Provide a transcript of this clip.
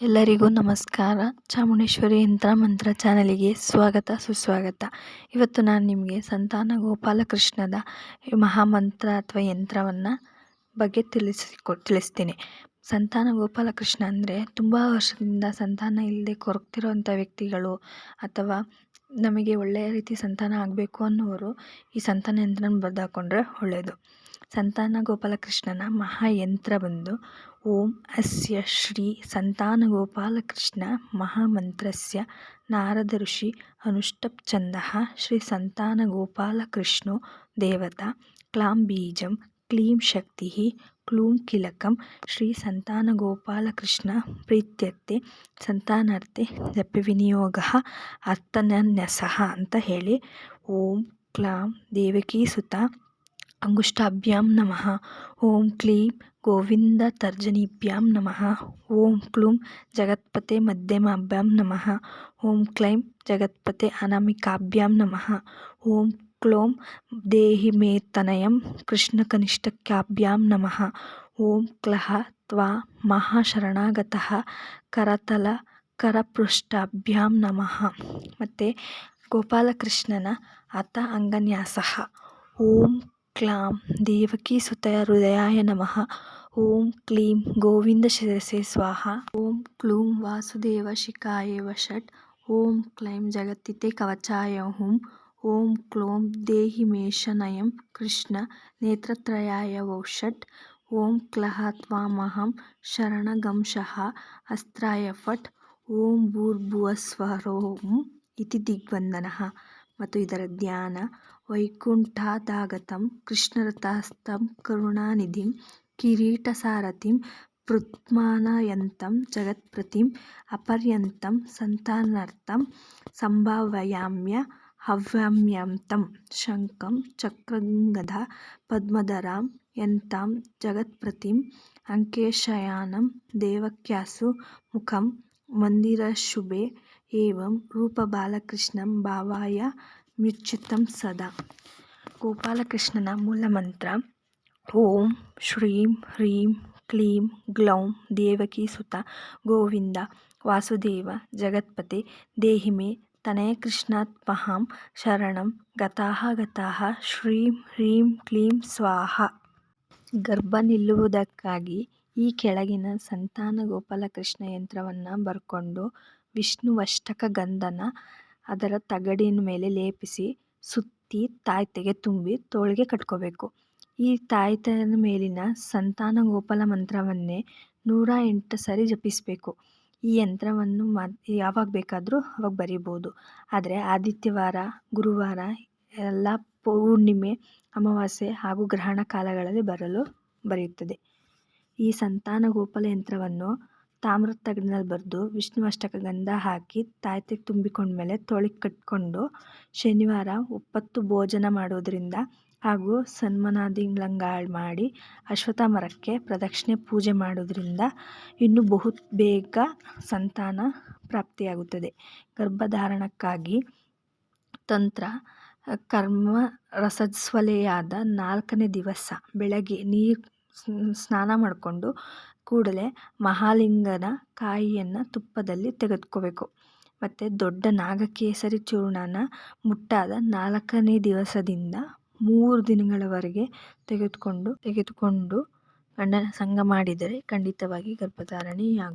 ಎಲ್ಲರಿಗೂ ನಮಸ್ಕಾರ. ಚಾಮುಂಡೇಶ್ವರಿ ಯಂತ್ರ ಮಂತ್ರ ಚಾನಲಿಗೆ ಸ್ವಾಗತ, ಸುಸ್ವಾಗತ. ಇವತ್ತು ನಾನು ನಿಮಗೆ ಸಂತಾನ ಗೋಪಾಲಕೃಷ್ಣದ ಮಹಾಮಂತ್ರ ಅಥವಾ ಯಂತ್ರವನ್ನು ಬಗ್ಗೆ ತಿಳಿಸಿಕೊ, ತಿಳಿಸ್ತೀನಿ. ಸಂತಾನ ಗೋಪಾಲಕೃಷ್ಣ ಅಂದರೆ ತುಂಬ ವರ್ಷದಿಂದ ಸಂತಾನ ಇಲ್ಲದೆ ಕೊರಗ್ತಿರೋವಂಥ ವ್ಯಕ್ತಿಗಳು ಅಥವಾ ನಮಗೆ ಒಳ್ಳೆಯ ರೀತಿ ಸಂತಾನ ಆಗಬೇಕು ಅನ್ನೋರು ಈ ಸಂತಾನ ಯಂತ್ರನ ಬರೆದಾಕೊಂಡ್ರೆ ಒಳ್ಳೆಯದು ಸಂತಾನ ಗೋಪಾಲಕೃಷ್ಣನ ಮಹಾಯಂತ್ರ ಬಂದು ಓಂ ಅಸ್ಯ ಶ್ರೀ ಸಂತಾನಗೋಪಾಲಕೃಷ್ಣ ಮಹಾಮಂತ್ರಸ್ಯ. ನಾರದ ಋಷಿ ಅನುಷ್ಟಪ್ಛಂದಃ ಶ್ರೀ ಸಂತಾನಗೋಪಾಲಕೃಷ್ಣೋ ದೇವತಾ. ಕ್ಲಾಂ ಬೀಜಂ ಕ್ಲೀಂ ಶಕ್ತಿ ಕ್ಲೂಂ ಕಿಲಕಂ ಶ್ರೀ ಸಂತಾನಗೋಪಾಲಕೃಷ್ಣ ಪ್ರೀತ್ಯರ್ಥೆ ಸಂತಾನಾರ್ಥೆ ಜಪವಿನಿಯೋಗ ಅರ್ಥನನ್ಯಸಃ ಅಂತ ಹೇಳಿ. ಓಂ ಕ್ಲಾಂ ದೇವಕೀಸುತ ಅಂಗುಷ್ಟಾಭ್ಯಾಂ ನಮಃ ಓಂ ಕ್ಲೀಂ ಗೋವಿಂದ ತರ್ಜನೀಭ್ಯಾಂ ನಮಃ ಓಂ ಕ್ಲೂಂ ಜಗತ್ಪತೆ ಮಧ್ಯಮಾಭ್ಯಾಂ ನಮಃ ಓಂ ಕ್ಲೈಂ ಜಗತ್ಪತೆ ಅನಾಮಿಕಾಭ್ಯಾಂ ನಮಃ ಓಂ ಕ್ಲೋಂ ದೇಹಿ ಮೇ ತನಯಂ ಕೃಷ್ಣಕನಿಷ್ಠಕ್ಯಾಭ್ಯಾಂ ನಮಃ ಓಂ ಕ್ಲಹ ತ್ವಾ ಮಹಾಶರಣಾಗತಃ ಕರತಲ ಕರಪೃಷ್ಠಾಭ್ಯಾಂ ನಮಃ ಮತ್ತು ಗೋಪಾಲಕೃಷ್ಣನ ಅತ ಅಂಗನ್ಯಾಸಃ ಓಂ ಕ್ಲಾಂ ದೇವಕೀಸುತ ಹೃದಯಾಯ ನಮಃ ಓಂ ಕ್ಲೀಂ ಗೋವಿಂದ ಶಿರಸೆ ಸ್ವಾಹ ಓಂ ಕ್ಲೂಂ ವಾಸುದೇವ ಶಿಖಾಯ ವಷಟ್ ಓಂ ಕ್ಲೈಂ ಜಗತ್ತಿತೆ ಕವಚಾಯ ಹುಂ ಓಂ ಕ್ಲೋಂ ದೇಹಿ ಮೇಷನಯಂ ಕೃಷ್ಣ ನೇತ್ರತ್ರಯಾಯ ವೌಷಟ್ ಓಂ ಕ್ಲಹ ತ್ವಾಮಹಂ ಶರಣಗಂಶಃ ಅಸ್ತ್ರಾಯ ಫಟ್ ಓಂ ಭೂರ್ಭುವಸ್ವರೋಂ ಇತಿ ದಿಗ್ವಂದನಃ ಮತ್ತು ಇದರ ಧ್ಯಾನ ವೈಕುಂಠಾದಾಗತಂ ಕೃಷ್ಣರಥಸ್ಥಂ ಕರುಣಾನಿಧಿಂ, ಕಿರೀಟಸಾರಥಿಂ ಪೃತ್ಮಾನಯಂತಂ ಜಗತ್ಪ್ರತಿಂ, ಅಪರ್ಯಂತಂ, ಸಂತಾನಾರ್ಥಂ, ಸಂಭಾವಯಾಮ್ಯ, ಹವ್ಯಾಮ್ಯಂತಂ, ಶಂಖಂ, ಚಕ್ರಂಗಧ, ಪದ್ಮಧರಾಂ, ಯಂತಾಂ, ಜಗತ್ಪ್ರತಿಂ, ಅಂಕೇಶಯಾನಂ, ದೇವಕ್ಯಾಸು, ಮುಖಂ, ಮಂದಿರಶುಭೆ ಏವಂ ರೂಪಬಾಲಕೃಷ್ಣಂ ಭಾವಾಯ ಮ್ಯುಚ್ಯುತಂ ಸದಾ ಗೋಪಾಲಕೃಷ್ಣನ ಮೂಲಮಂತ್ರ ಓಂ ಶ್ರೀಂ ಹ್ರೀಂ ಕ್ಲೀಂ ಗ್ಲೌಂ ದೇವಕೀಸುತ ಗೋವಿಂದ ವಾಸುದೇವ ಜಗತ್ಪತೆ ದೇಹಿ ಮೇ ತನಯಕೃಷ್ಣಾತ್ಮಹಾಂ ಶರಣಂ ಗತಾಹ ಗತಾಹ ಶ್ರೀಂ ಹ್ರೀಂ ಕ್ಲೀಂ ಸ್ವಾಹ ಗರ್ಭ ನಿಲ್ಲುವುದಕ್ಕಾಗಿ ಈ ಕೆಳಗಿನ ಸಂತಾನ ಗೋಪಾಲಕೃಷ್ಣ ಯಂತ್ರವನ್ನು ಬರ್ಕೊಂಡು ವಿಷ್ಣುವಷ್ಟಕ ಗಂಧನ ಅದರ ತಗಡಿನ ಮೇಲೆ ಲೇಪಿಸಿ ಸುತ್ತಿ ತಾಯ್ತೆಗೆ ತುಂಬಿ ತೋಳಿಗೆ ಕಟ್ಕೋಬೇಕು. ಈ ತಾಯ್ತನ ಮೇಲಿನ ಸಂತಾನ ಗೋಪಾಲ ಮಂತ್ರವನ್ನೇ ನೂರ ಎಂಟು ಸರಿ ಜಪಿಸಬೇಕು. ಈ ಯಂತ್ರವನ್ನು ಮ ಯಾವಾಗ ಬೇಕಾದರೂ ಅವಾಗ ಬರಿಬೋದು. ಆದರೆ ಆದಿತ್ಯವಾರ, ಗುರುವಾರ ಎಲ್ಲ ಪೌರ್ಣಿಮೆ, ಅಮಾವಾಸ್ಯೆ ಹಾಗೂ ಗ್ರಹಣ ಕಾಲಗಳಲ್ಲಿ ಬರಲು ಬರೆಯುತ್ತದೆ. ಈ ಸಂತಾನ ಗೋಪಾಲ ಯಂತ್ರವನ್ನು ತಾಮ್ರದ ತಗಡಿನಲ್ಲಿ ಬರೆದು ವಿಷ್ಣು ಅಷ್ಟಕ ಗಂಧ ಹಾಕಿ ತಾಯ್ತಿಗೆ ತುಂಬಿಕೊಂಡ್ಮೇಲೆ ತೊಳಿಗೆ ಕಟ್ಕೊಂಡು ಶನಿವಾರ ಒಪ್ಪತ್ತು ಭೋಜನ ಮಾಡೋದರಿಂದ ಹಾಗೂ ಸನ್ಮನಾದಿಗಳಂಗಾಳು ಮಾಡಿ ಅಶ್ವಥ ಮರಕ್ಕೆ ಪ್ರದಕ್ಷಿಣೆ ಪೂಜೆ ಮಾಡೋದ್ರಿಂದ ಇನ್ನೂ ಬಹು ಬೇಗ ಸಂತಾನ ಪ್ರಾಪ್ತಿಯಾಗುತ್ತದೆ. ಗರ್ಭಧಾರಣಕ್ಕಾಗಿ ತಂತ್ರ, ಕರ್ಮ, ರಸಸ್ವಲೆಯಾದ ನಾಲ್ಕನೇ ದಿವಸ ಬೆಳಗ್ಗೆ ನೀರು ಸ್ನಾನ ಮಾಡಿಕೊಂಡು ಕೂಡಲೇ ಮಹಾಲಿಂಗನ ಕಾಯಿಯನ್ನು ತುಪ್ಪದಲ್ಲಿ ತೆಗೆದುಕೋಬೇಕು. ಮತ್ತು ದೊಡ್ಡ ನಾಗಕೇಸರಿ ಚೂರ್ಣನ ಮುಟ್ಟಾದ ನಾಲ್ಕನೇ ದಿವಸದಿಂದ ಮೂರು ದಿನಗಳವರೆಗೆ ತೆಗೆದುಕೊಂಡು ತೆಗೆದುಕೊಂಡು ಗಂಡನ ಸಂಗ ಮಾಡಿದರೆ ಖಂಡಿತವಾಗಿ ಗರ್ಭಧಾರಣೆಯಾಗುತ್ತೆ